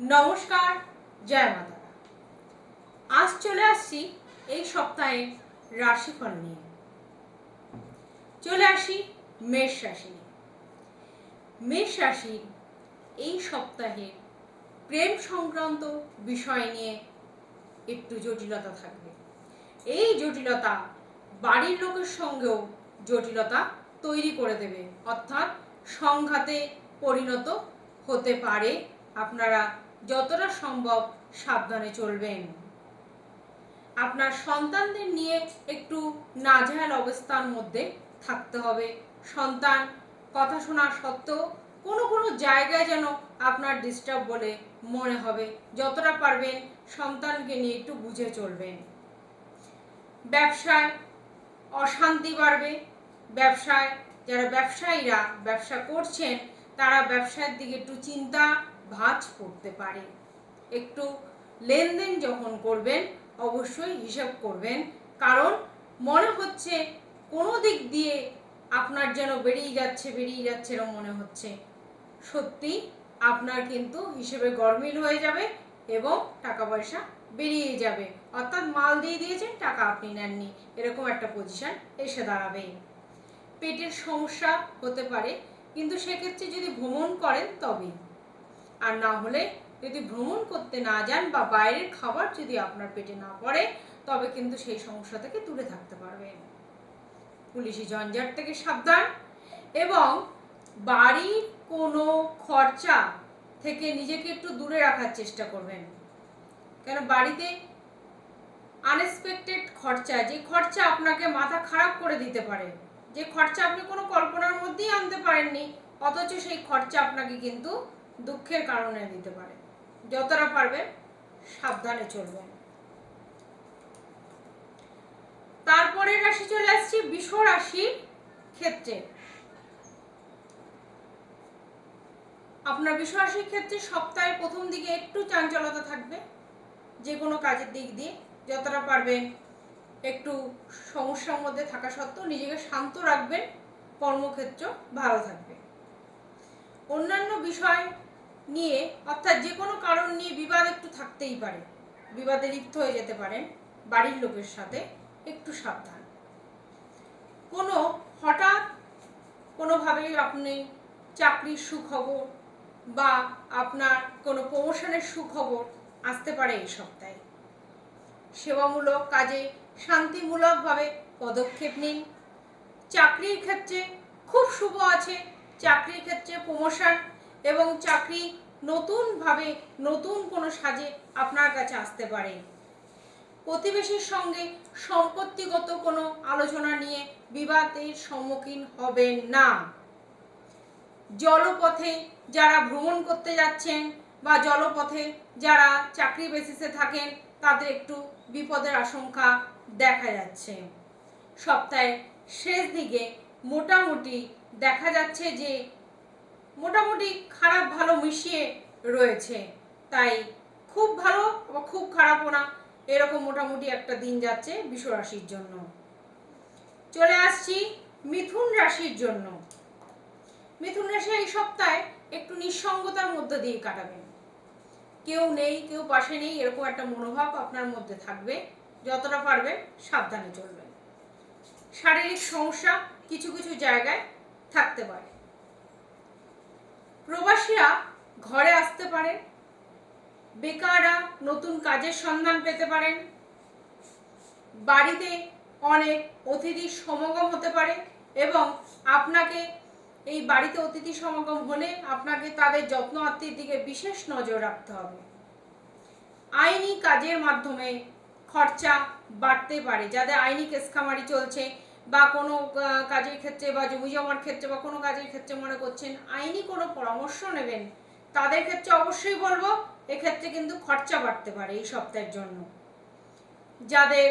নমস্কার, জয় মাতা আজ চলে আসছি এই সপ্তাহে রাশিফল নিয়ে। চলে আসি মেষ রাশি মেষ রাশির এই সপ্তাহে প্রেম সংক্রান্ত বিষয় নিয়ে একটু জটিলতা থাকবে। এই জটিলতা বাড়ির লোকের সঙ্গেও জটিলতা তৈরি করে দেবে। অর্থাৎ সংঘাতে পরিণত হতে পারে। আপনারা যতটা সম্ভব সাবধানে চলবেন। আপনার সন্তানদের নিয়ে একটু নাজেহাল অবস্থার মধ্যে থাকতে হবে। সন্তান, কথা শোনা সত্ত্বেও কোনো কোনো জায়গায় যেন আপনার ডিস্টার্ব বলে মনে হবে। যতটা পারবেন সন্তানকে নিয়ে একটু বুঝে চলবেন। ব্যবসায় অশান্তি বাড়বে। ব্যবসায়, যারা ব্যবসায়ীরা ব্যবসা করছেন, তারা ব্যবসার দিকে একটু চিন্তা ভাঁজ করতে পারে। একটু লেনদেন যখন করবেন, অবশ্যই হিসাব করবেন। কারণ মনে হচ্ছে কোনো দিক দিয়ে আপনার যেন বেরিয়ে যাচ্ছে বেরিয়ে যাচ্ছে এরকম মনে হচ্ছে। সত্যি আপনার কিন্তু হিসেবে গরমিল হয়ে যাবে এবং টাকা পয়সা বেরিয়ে যাবে। অর্থাৎ মাল দিয়ে দিয়েছেন, টাকা আপনি নেননি। এরকম একটা পজিশন এসে দাঁড়াবে। পেটের সমস্যা হতে পারে, কিন্তু সেক্ষেত্রে যদি ভ্রমণ করেন তবেই আর না হলে যদি ভ্রমণ করতে না যান বা বাইরের খাবার যদি আপনার পেটে না পড়ে, তবে কিন্তু সেই সমস্যা থেকে দূরে থাকতে পারবেন। পুলিশি ঝঞ্ঝাট থেকে সাবধান এবং বাড়ির কোনো খরচা থেকে নিজেকে একটু দূরে রাখার চেষ্টা করবেন। কেন বাড়িতে আনএক্সপেক্টেড খরচা, যে খরচা আপনাকে মাথা খারাপ করে দিতে পারে, যে খরচা আপনি কোনো কল্পনার মধ্যেই আনতে পারেননি, অথচ সেই খরচা আপনাকে কিন্তু দুঃখের কারণে দিতে পারে। যতটা পারবেন সাবধানে চলবেন তারপরে রাশি চলে আসছি বিষ রাশির ক্ষেত্রে। আপনার রাশির ক্ষেত্রে সপ্তাহের প্রথম দিকে একটু চাঞ্চলতা থাকবে, যে কোনো কাজের দিক দিয়ে। যতটা পারবেন একটু সমস্যার মধ্যে থাকা সত্ত্বেও নিজেকে শান্ত রাখবেন, কর্মক্ষেত্র ভালো থাকবে। অন্যান্য বিষয় নিয়ে, অর্থাৎ যে কোনো কারণ নিয়ে বিবাদ একটু থাকতেই পারে। বিবাদে লিপ্ত হয়ে যেতে পারেন বাড়ির লোকের সাথে একটু সাবধান। কোনো হঠাৎ কোনোভাবেই আপনি চাকরির সুখবর বা আপনার কোনো প্রমোশনের সুখবর আসতে পারে এই সপ্তাহে। সেবামূলক কাজে শান্তিমূলকভাবে পদক্ষেপ নিন। চাকরির ক্ষেত্রে খুব শুভ আছে। চাকরির ক্ষেত্রে প্রমোশন এবং চাকরি নতুনভাবে নতুন কোনো সাজে আপনার কাছে আসতে পারে। প্রতিবেশীর সঙ্গে সম্পত্তিগত কোনো আলোচনা নিয়ে বিবাদের সম্মুখীন হবেন না। জলপথে যারা ভ্রমণ করতে যাচ্ছেন বা জলপথে যারা চাকরি বেসিসে থাকেন, তাদের একটু বিপদের আশঙ্কা দেখা যাচ্ছে। সপ্তাহের শেষ দিকে মোটামুটি দেখা যাচ্ছে যে মোটামুটি খারাপ ভালো মিশিয়ে রয়েছে। তাই খুব ভালো বা খুব খারাপও না। এরকম মোটামুটি একটা দিন যাচ্ছে বিষ রাশির জন্য। চলে আসছি মিথুন রাশির জন্য। মিথুন রাশি এই সপ্তাহে একটু নিঃসঙ্গতার মধ্যে দিয়ে কাটাবেন কেউ নেই, কেউ পাশে নেই, এরকম একটা মনোভাব আপনার মধ্যে থাকবে। যতটা পারবেন সাবধানে চলবেন। শারীরিক সমস্যা কিছু কিছু জায়গায় থাকতে পারে। প্রবাসীরা ঘরে আসতে পারে বেকাররা নতুন কাজের সন্ধান পেতে পারেন, বাড়িতে অনেক অতিথির সমাগম হতে পারে এবং আপনাকে এই বাড়িতে অতিথি সমাগম হলে আপনাকে তাদের যত্ন আত্মীর দিকে বিশেষ নজর রাখতে হবে। আইনি কাজের মাধ্যমে খরচা বাড়তে পারে, যাদের আইনি কেসখামারি চলছে বা কোনো কাজের ক্ষেত্রে বা জমি জমার ক্ষেত্রে বা কোনো কাজের ক্ষেত্রে মনে করছেন আইনি কোনো পরামর্শ নেবেন? তাদের ক্ষেত্রে অবশ্যই বলব, এক্ষেত্রে কিন্তু খরচা বাড়তে পারে এই সপ্তাহের জন্য। যাদের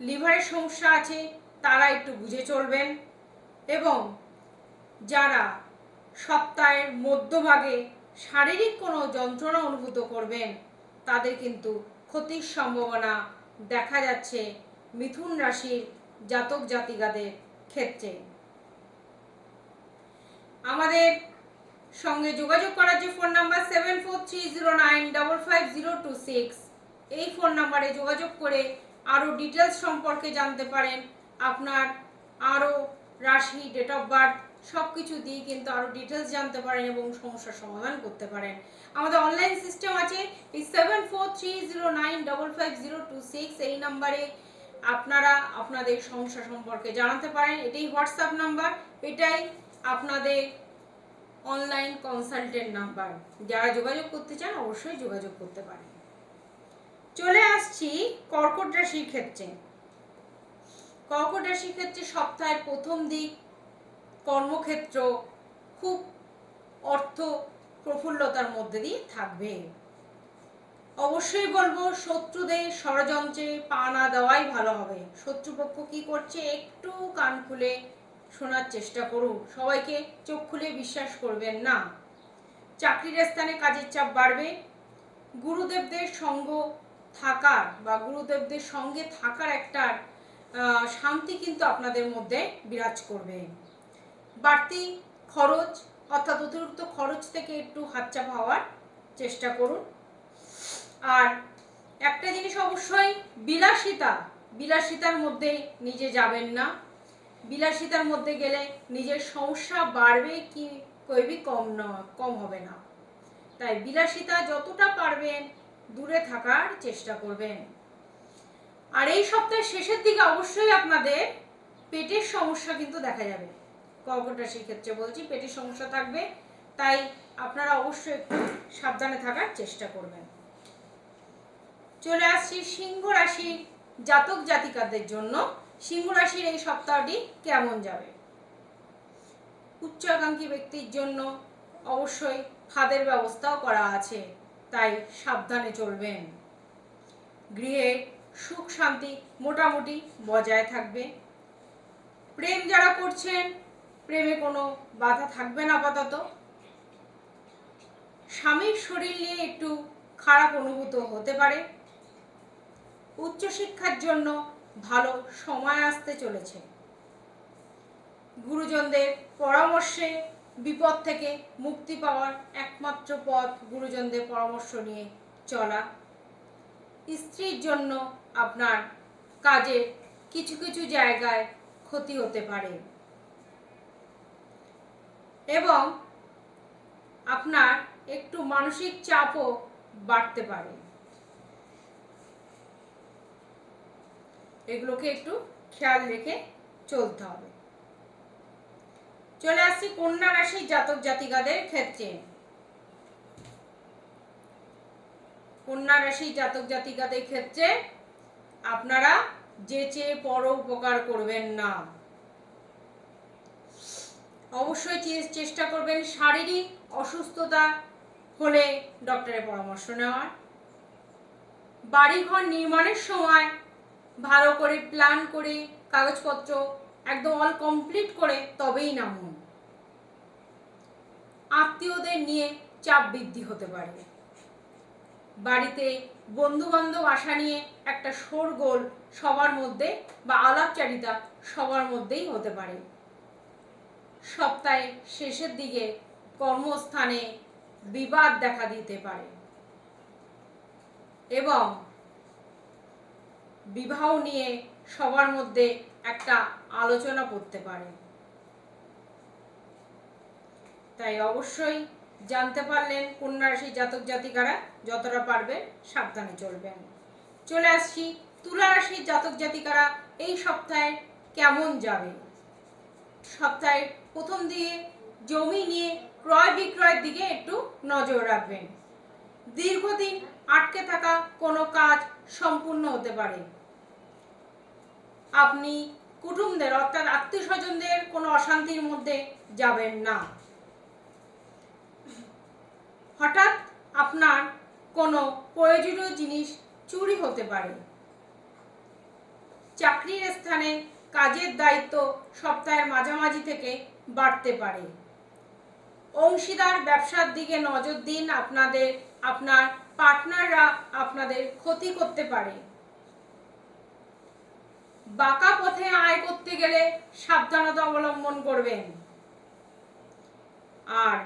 লিভারের সমস্যা আছে, তারা একটু বুঝে চলবেন এবং যারা সপ্তাহের মধ্যভাগে শারীরিক কোনো যন্ত্রণা অনুভূত করবেন, তাদের কিন্তু ক্ষতির সম্ভাবনা দেখা যাচ্ছে। মিথুন রাশির জাতক জাতিকাদের ক্ষেত্রে। আমাদের সঙ্গে যোগাযোগ করার যে phone number seven four three zero nine double five zero two six, এই ফোন নাম্বারে যোগাযোগ করে আরও ডিটেলস সম্পর্কে জানতে পারেন। আপনার আরও রাশি ডেট অফ বার্থ সব কিছু দিয়ে কিন্তু আরও ডিটেলস জানতে পারেন এবং সমস্যার সমাধান করতে পারেন। আমাদের অনলাইন সিস্টেম আছে, এই seven four three zero nine double five zero two six এই নাম্বারে আপনারা আপনাদের সমস্যা সম্পর্কে জানাতে পারেন। এটাই হোয়াটসঅ্যাপ নাম্বার এটাই আপনাদের অনলাইন কনসালটেন্ট নাম্বার যারা যোগাযোগ করতে চান, অবশ্যই যোগাযোগ করতে পারেন। চলে আসছি কর্কট রাশির ক্ষেত্রে। কর্কট রাশির ক্ষেত্রে সপ্তাহের প্রথম দিক, কর্মক্ষেত্র খুব অর্থ প্রফুল্লতার মধ্যে দিয়ে থাকবে। অবশ্যই বলব, শত্রুদের ষড়যন্ত্রে পা না দেওয়াই ভালো হবে। শত্রুপক্ষ কি করছে একটু কান খুলে শোনার চেষ্টা করুন সবাইকে চোখ খুলে বিশ্বাস করবেন না। চাকরির স্থানে কাজের চাপ বাড়বে। গুরুদেবদের সঙ্গ থাকার বা গুরুদেবদের সঙ্গে থাকার একটা শান্তি কিন্তু আপনাদের মধ্যে বিরাজ করবে। বাড়তি খরচ অর্থাৎ অতিরিক্ত খরচ থেকে একটু হাতচাপা হওয়ার চেষ্টা করুন। আর একটা জিনিস অবশ্যই, বিলাসিতা, বিলাসিতার মধ্যে নিজে যাবেন না। বিলাসিতার মধ্যে গেলে নিজের সমস্যা বাড়বে কি, কইবি কম না, কম হবে না। তাই বিলাসিতা যতটা পারবেন দূরে থাকার চেষ্টা করবেন। আর এই সপ্তাহের শেষের দিকে অবশ্যই আপনাদের পেটের সমস্যা কিন্তু দেখা যাবে। কর্কট রাশির ক্ষেত্রে বলছি, পেটের সমস্যা থাকবে, তাই আপনারা অবশ্যই একটু সাবধানে থাকার চেষ্টা করবেন। চলে আসছি সিংহ রাশির জাতক জাতিকাদের জন্য। সিংহ রাশির এই সপ্তাহটি কেমন যাবে? উচ্চাকাঙ্ক্ষী ব্যক্তির জন্য অবশ্যই ফাঁদের ব্যবস্থাও করা আছে, তাই সাবধানে চলবেন। গৃহে সুখ শান্তি মোটামুটি বজায় থাকবে। প্রেম যারা করছেন, প্রেমে কোনো বাধা থাকবে না আপাতত। স্বামীর শরীর নিয়ে একটু খারাপ অনুভূত হতে পারে। উচ্চশিক্ষার জন্য ভালো সময় আসতে চলেছে। গুরুজনদের পরামর্শে বিপদ থেকে মুক্তি পাওয়ার একমাত্র পথ গুরুজনদের পরামর্শ নিয়ে চলা। স্ত্রীর জন্য আপনার কাজে কিছু কিছু জায়গায় ক্ষতি হতে পারে। এবং আপনার একটু মানসিক চাপও বাড়তে পারে। এগুলোকে একটু খেয়াল রেখে চলতে হবে। চলে আসছি কন্যা রাশির জাতক জাতিকাদের ক্ষেত্রে। কন্যা রাশির জাতক জাতিকাদের ক্ষেত্রে আপনারা যে চেয়ে পর উপকার করবেন না। অবশ্যই চেষ্টা করবেন শারীরিক অসুস্থতা হলে ডক্টরের পরামর্শ নেওয়ার। বাড়িঘর নির্মাণের সময় ভালো করে প্ল্যান করে কাগজপত্র একদম অল কমপ্লিট করে তবেই নামুন। আত্মীয়দের নিয়ে চাপ বৃদ্ধি হতে পারে। বাড়িতে বন্ধু বান্ধব আসা নিয়ে একটা শোরগোল সবার মধ্যে বা আলাপচারিতা সবার মধ্যেই হতে পারে। সপ্তাহে শেষের দিকে কর্মস্থানে বিবাদ দেখা দিতে পারে। এবং বিবাহ নিয়ে সবার মধ্যে একটা আলোচনা করতে পারে। তাই অবশ্যই জানতে পারলেন কন্যা রাশির জাতক জাতিকারা যতটা পারবেন সাবধানে চলবেন। চলে আসছি তুলা রাশির জাতক জাতিকারা এই সপ্তাহে কেমন যাবে? সপ্তাহের প্রথম দিকে জমি নিয়ে ক্রয় বিক্রয়ের দিকে একটু নজর রাখবেন। দীর্ঘদিন আটকে থাকা কোনো কাজ সম্পূর্ণ হতে পারে। আপনি কুটুমদের, অর্থাৎ আত্মীয় স্বজনদের কোনো অশান্তির মধ্যে যাবেন না। হঠাৎ আপনার কোনো প্রয়োজনীয় জিনিস চুরি হতে পারে। চাকরির স্থানে কাজের দায়িত্ব সপ্তাহের মাঝামাঝি থেকে বাড়তে পারে। অংশীদার ব্যবসার দিকে নজর দিন আপনাদের, আপনার পার্টনাররা আপনাদের ক্ষতি করতে পারে। বাঁকা পথে আয় করতে গেলে সাবধানতা অবলম্বন করবেন। আর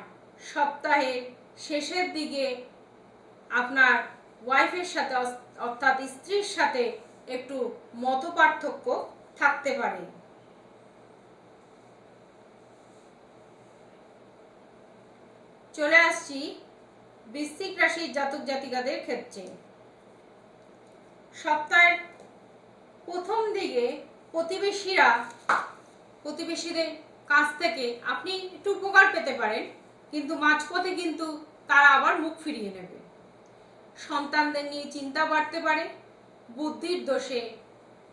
সপ্তাহের শেষের দিকে আপনার ওয়াইফের সাথে, অর্থাৎ স্ত্রীর সাথে একটু মত পার্থক্য থাকতে পারে। চলে আসছি বৃশ্চিক রাশির জাতক জাতিকাদের ক্ষেত্রে। সপ্তাহের প্রথম দিকে প্রতিবেশীরা, প্রতিবেশীদের কাছ থেকে আপনি একটু উপকার পেতে পারেন, কিন্তু মাঝপথে কিন্তু তারা আবার মুখ ফিরিয়ে নেবে। সন্তানদের নিয়ে চিন্তা বাড়তে পারে, বুদ্ধির দোষে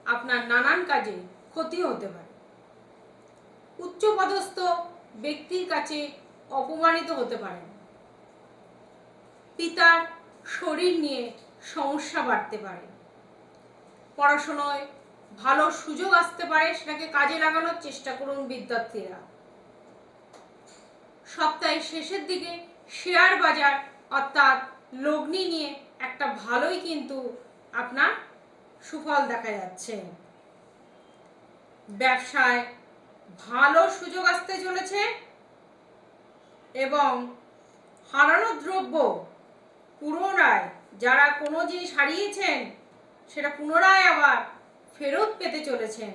আপনার নানান কাজে ক্ষতি হতে পারে। উচ্চপদস্থ ব্যক্তির কাছে অপমানিত হতে পারেন। পিতার শরীর নিয়ে সমস্যা বাড়তে পারে। পড়াশোনায় ভালো সুযোগ আসতে পারে, সেটাকে কাজে লাগানোর চেষ্টা করুন বিদ্যার্থীরা। সপ্তাহের শেষের দিকে শেয়ার বাজার অর্থাৎ লগ্নি নিয়ে একটা ভালোই কিন্তু আপনার সুফল দেখা যাচ্ছে। ব্যবসায় ভালো সুযোগ আসতে চলেছে এবং হারানো দ্রব্য পুনরায় যারা কোনো জিনিস হারিয়েছেন, সেটা পুনরায় আবার ফেরত পেতে চলেছেন।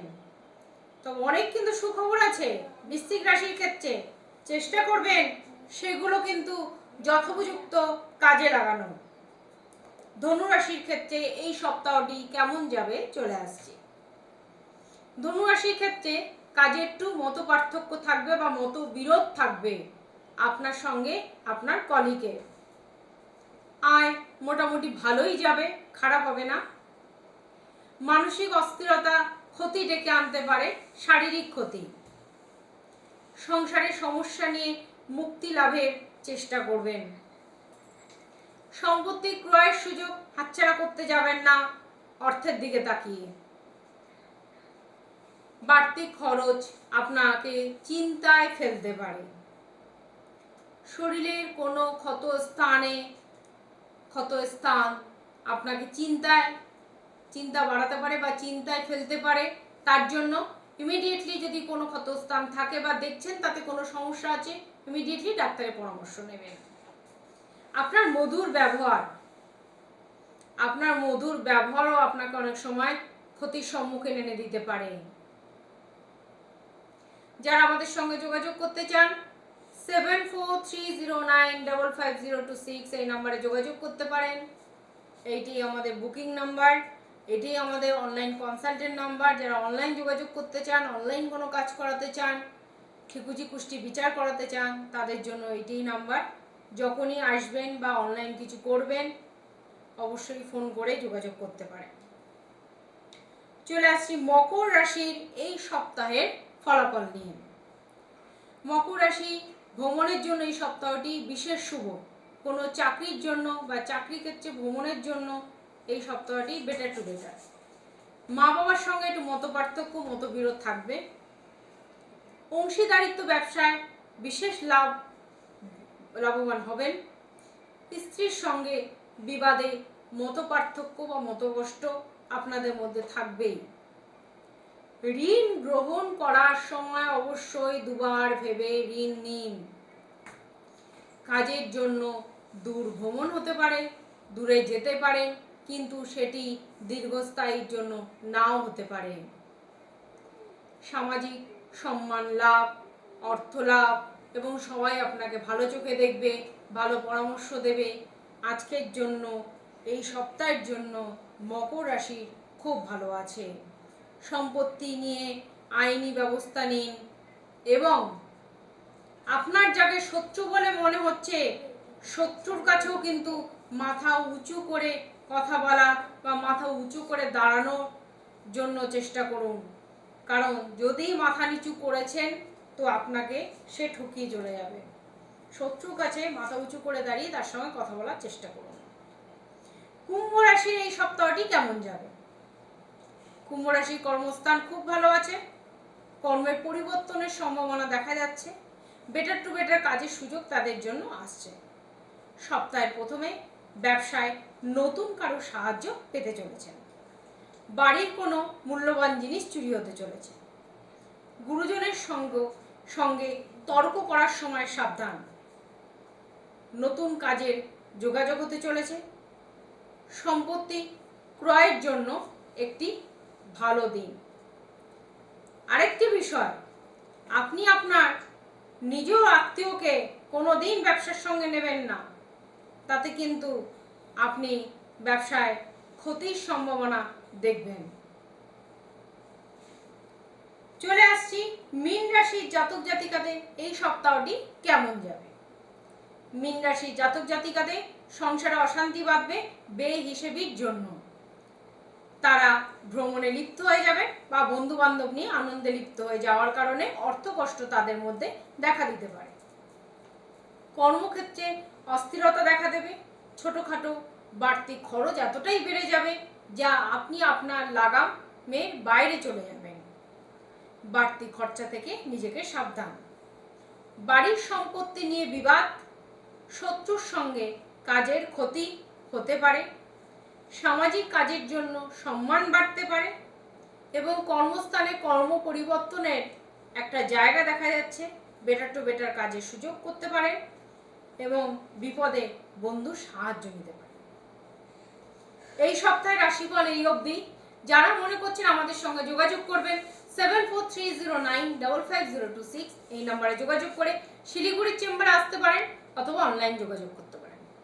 তো অনেক কিন্তু সুখবর আছে, বৃশ্চিক রাশির ক্ষেত্রে। চেষ্টা করবেন সেগুলো কিন্তু যথোপযুক্ত কাজে লাগানো। ধনুরাশির ক্ষেত্রে এই সপ্তাহটি কেমন যাবে চলে আসছে। ধনুরাশির ক্ষেত্রে কাজে একটু মত পার্থক্য থাকবে বা মতো বিরোধ থাকবে আপনার সঙ্গে আপনার কলিকে আয় মোটামুটি ভালোই যাবে, খারাপ হবে না। মানসিক অস্থিরতা ক্ষতি ডেকে আনতে পারে, শারীরিক ক্ষতি। সংসারের সমস্যা নিয়ে মুক্তি লাভের চেষ্টা করবেন। সম্পত্তি ক্রয়ের সুযোগ হাতছাড়া করতে যাবেন না, অর্থের দিকে তাকিয়ে। বাড়তি খরচ আপনাকে চিন্তায় ফেলতে পারে। শরীরের কোনো ক্ষত স্থানে ক্ষত স্থান। আপনাকে চিন্তায়, চিন্তা বাড়াতে পারে বা চিন্তায় ফেলতে পারে। তার জন্য ইমিডিয়েটলি যদি কোনো ক্ষতস্থান থাকে বা দেখছেন তাতে কোনো সমস্যা আছে ইমিডিয়েটলি ডাক্তারের পরামর্শ নেবেন। আপনার মধুর ব্যবহার, আপনার মধুর ব্যবহারও আপনাকে অনেক সময় ক্ষতির সম্মুখীন এনে দিতে পারে। যারা আমাদের সঙ্গে যোগাযোগ করতে চান seven four three zero nine double five zero two six এই নাম্বারে যোগাযোগ করতে পারেন। এইটি আমাদের বুকিং নাম্বার এটি আমাদের অনলাইন কনসালটেন্ট নাম্বার যারা অনলাইন যোগাযোগ করতে চান অনলাইন কোনো কাজ করাতে চান ঠিকুজি কুষ্টি বিচার করাতে চান, তাদের জন্য এটিই নাম্বার যখনই আসবেন বা অনলাইন কিছু করবেন, অবশ্যই ফোন করে যোগাযোগ করতে পারেন। চলে আসছি মকর রাশির এই সপ্তাহের ফলাফল নিয়ে। মকর রাশি ভ্রমণের জন্য এই সপ্তাহটি বিশেষ শুভ। কোনো চাকরির জন্য বা চাকরি ক্ষেত্রে ভ্রমণের জন্য এই সপ্তাহটি বেটার টু বেটার মা বাবার সঙ্গে একটু মত পার্থক্য মতবিরোধ থাকবে। অংশীদারিত্ব ব্যবসায় বিশেষ লাভ, লাভবান হবেন। স্ত্রীর সঙ্গে বিবাদে মত পার্থক্য বা মতকষ্ট আপনাদের মধ্যে থাকবেই। ঋণ গ্রহণ করার সময় অবশ্যই দুবার ভেবে ঋণ নিন। কাজের জন্য দূর ভ্রমণ হতে পারে, দূরে যেতে পারে, কিন্তু সেটি দীর্ঘস্থায়ীর জন্য নাও হতে পারে। সামাজিক সম্মান লাভ, অর্থ লাভ এবং সবাই আপনাকে ভালো চোখে দেখবে, ভালো পরামর্শ দেবে। আজকের জন্য, এই সপ্তাহের জন্য মকর রাশি খুব ভালো আছে। সম্পত্তি নিয়ে আইনি ব্যবস্থা নিন এবং আপনার যাকে শত্রু বলে মনে হচ্ছে, শত্রুর কাছেও কিন্তু মাথা উঁচু করে কথা বলা বা মাথা উঁচু করে দাঁড়ানোর জন্য চেষ্টা করুন। কারণ যদি মাথা নিচু করেছেন, তো আপনাকে সে ঠকিয়ে চলে যাবে। শত্রুর কাছে মাথা উঁচু করে দাঁড়িয়ে তার সঙ্গে কথা বলার চেষ্টা করুন। কুম্ভ রাশির এই সপ্তাহটি কেমন যাবে? কুম্ভ রাশির কর্মস্থান খুব ভালো আছে। কর্মের পরিবর্তনের সম্ভাবনা দেখা যাচ্ছে। বেটার টু বেটার কাজের সুযোগ তাদের জন্য আসছে। সপ্তাহের প্রথমে ব্যবসায় নতুন কারও সাহায্য পেতে চলেছেন বাড়ির কোনো মূল্যবান জিনিস চুরি হতে চলেছে। গুরুজনের সঙ্গ, সঙ্গে তর্ক করার সময় সাবধান। নতুন কাজের যোগাযোগ হতে চলেছে। সম্পত্তি ক্রয়ের জন্য একটি ভালো দিন। আরেকটি বিষয়, আপনি আপনার নিজ আত্মীয়কে কোনো দিন ব্যবসার সঙ্গে নেবেন না। তাতে কিন্তু আপনি ব্যবসায় ক্ষতির সম্ভাবনা দেখবেন। চলে আসছি, মীন রাশির জাতক জাতিকাদের এই সপ্তাহটি কেমন যাবে? মীন রাশির জাতক জাতিকাদের সংসারে অশান্তি বাঁধবে বে হিসেবির জন্য। তারা ভ্রমণে লিপ্ত হয়ে যাবে বা বন্ধু বান্ধব নিয়ে আনন্দে লিপ্ত হয়ে যাওয়ার কারণে অর্থ কষ্ট তাদের মধ্যে দেখা দিতে পারে। কর্মক্ষেত্রে অস্থিরতা দেখা দেবে। ছোটখাটো বাড়তি খরচ এতটাই বেড়ে যাবে যা আপনি আপনার লাগাম লাগামের বাইরে চলে যাবেন। বাড়তি খরচা থেকে নিজেকে সাবধান। বাড়ির সম্পত্তি নিয়ে বিবাদ শত্রুর সঙ্গে কাজের ক্ষতি হতে পারে। সামাজিক কাজের জন্য সম্মান বাড়তে পারে এবং কর্মস্থানে কর্ম পরিবর্তনের একটা জায়গা দেখা যাচ্ছে বেটার টু বেটার কাজের সুযোগ করতে পারেন এবং বিপদে বন্ধুর সাহায্য নিতে পারেন এই সপ্তাহে রাশিফল এই অবধি। যারা মনে করছেন আমাদের সঙ্গে যোগাযোগ করবেন seven four three zero nine double five zero two six এই নাম্বারে যোগাযোগ করে শিলিগুড়ির চেম্বারে আসতে পারেন অথবা অনলাইন যোগাযোগ করতে